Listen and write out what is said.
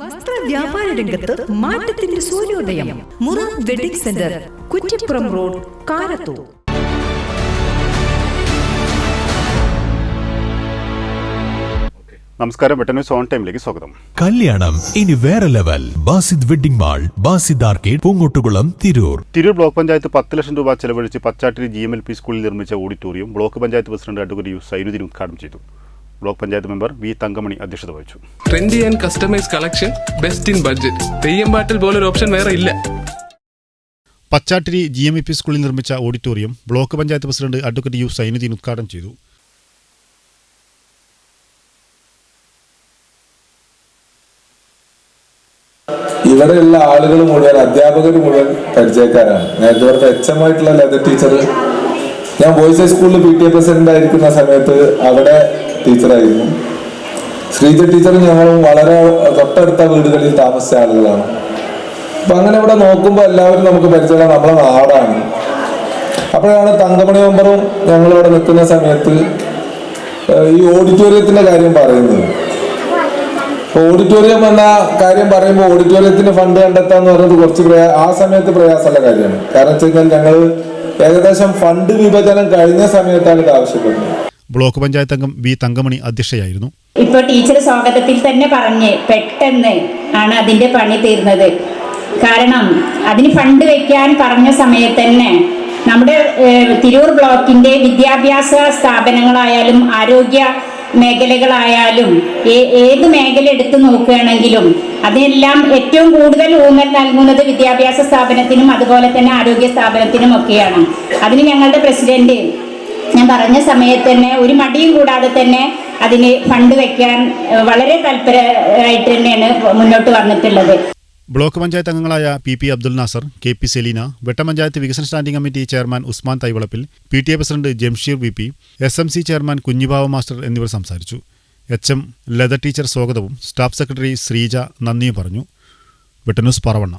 വസ്ത്ര വ്യാപാര രംഗത്ത് മാറ്റത്തിന്റെ സൂര്യോദയം. മുറ wedding centre Kuttippuram road Karathur. നമസ്കാരം വെട്ട ഓൺ ടൈമിലേക്ക് സ്വാഗതം. കല്യാണം ഇനി വേറെ level. Basid wedding mall Basid arcade Poongottukulam Tirur. Tirur block panchayat പത്ത് ലക്ഷം രൂപ ചെലവഴിച്ച് Pachattiri G M L P സ്കൂളിൽ നിർമ്മിച്ച auditorium block panchayat president advocate U Zainuddin ഉദ്ഘാടനം ചെയ്തു. Block panchayat member V Thankamani അധ്യക്ഷത വഹിച്ചു. Trendy and customise collection best in budget. Theyyam പാട്ടിൽ പോലൊരു ഓപ്ഷൻ വേറെ ഇല്ല. Pachattiri G M E P സ്കൂളിൽ നിർമ്മിച്ച auditorium block panchayat president advocate U Zainuddin ഉദ്ഘാടനം ചെയ്തു. ഇവിടെയുള്ള ആളുകൾ മുഴുവൻ അധ്യാപകർ മുഴുവൻ പരിചയക്കാരാണ്. നേരത്തെ പറഞ്ഞ എച്ച് എം ആയിട്ടുള്ള ലെതർ ടീച്ചർ ഞാൻ ബോയ്സ് ഹൈസ്കൂളിൽ പി ടി എ പ്രസിഡന്റ് ആയിരിക്കുന്ന സമയത്ത് അവിടെ ടീച്ചറായിരുന്നു. ശ്രീജ ടീച്ചർ ഞങ്ങൾ വളരെ തൊട്ടടുത്ത വീടുകളിൽ താമസിച്ച ആളുകളാണ്. അപ്പൊ അങ്ങനെ ഇവിടെ നോക്കുമ്പോൾ എല്ലാവരും നമുക്ക് പരിചയമുള്ള നമ്മളെ നാടാണ്. അപ്പോഴാണ് തങ്കമണി മെമ്പറും ഞങ്ങളിവിടെ നിൽക്കുന്ന സമയത്ത് ഈ ഓഡിറ്റോറിയത്തിന്റെ കാര്യം പറയുന്നത്. ഓഡിറ്റോറിയം എന്ന കാര്യം പറയുമ്പോൾ ഓഡിറ്റോറിയത്തിന് ഫണ്ട് കണ്ടെത്താന്ന് പറയുന്നത് കുറച്ച് പ്രയാ ആ സമയത്ത് പ്രയാസമുള്ള കാര്യമാണ്. കാരണം വെച്ച് കഴിഞ്ഞാൽ ഞങ്ങൾ ഏകദേശം ഫണ്ട് വിഭജനം കഴിഞ്ഞ സമയത്താണ് ഇത് ആവശ്യപ്പെടുന്നത്. ബ്ലോക്ക് പഞ്ചായത്ത് അംഗം വി തങ്കമണി അധ്യക്ഷയായിരുന്നു. ഇപ്പൊ ടീച്ചർ സ്വാഗതത്തിൽ തന്നെ പറഞ്ഞ് പെട്ടെന്ന് ആണ് അതിന്റെ പണി തീർന്നത്. കാരണം അതിന് ഫണ്ട് വെക്കാൻ പറഞ്ഞ സമയത്ത് തന്നെ നമ്മുടെ തിരൂർ ബ്ലോക്കിന്റെ വിദ്യാഭ്യാസ സ്ഥാപനങ്ങളായാലും ആരോഗ്യ മേഖലകളായാലും ഏത് മേഖല എടുത്തു നോക്കുകയാണെങ്കിലും അതിനെല്ലാം ഏറ്റവും കൂടുതൽ ഊന്നൽ നൽകുന്നത് വിദ്യാഭ്യാസ സ്ഥാപനത്തിനും അതുപോലെ തന്നെ ആരോഗ്യ സ്ഥാപനത്തിനും ഒക്കെയാണ്. അതിന് ഞങ്ങളുടെ പ്രസിഡന്റ് പറഞ്ഞ സമയത്ത് തന്നെ ഒരു മടിയും കൂടാതെ തന്നെ അതിന് ഫണ്ട് വെക്കാൻ വളരെ താല്പര്യമായിട്ട് തന്നെയാണ് മുന്നോട്ട് വന്നിട്ടുള്ളത്. ബ്ലോക്ക് പഞ്ചായത്ത് അംഗങ്ങളായ P P Abdul Nasar K P Selina വെട്ടപഞ്ചായത്ത് വികസന standing committee chairman Usman Thaivalappil P T A president Jamsheer V P S M C chairman Kunhibava master എന്നിവർ സംസാരിച്ചു. എച്ച് എം ലത ടീച്ചർ സ്വാഗതവും സ്റ്റാഫ് സെക്രട്ടറി ശ്രീജ നന്ദിയും പറഞ്ഞു. വെട്ടന്യൂസ് പറവണ്ണ.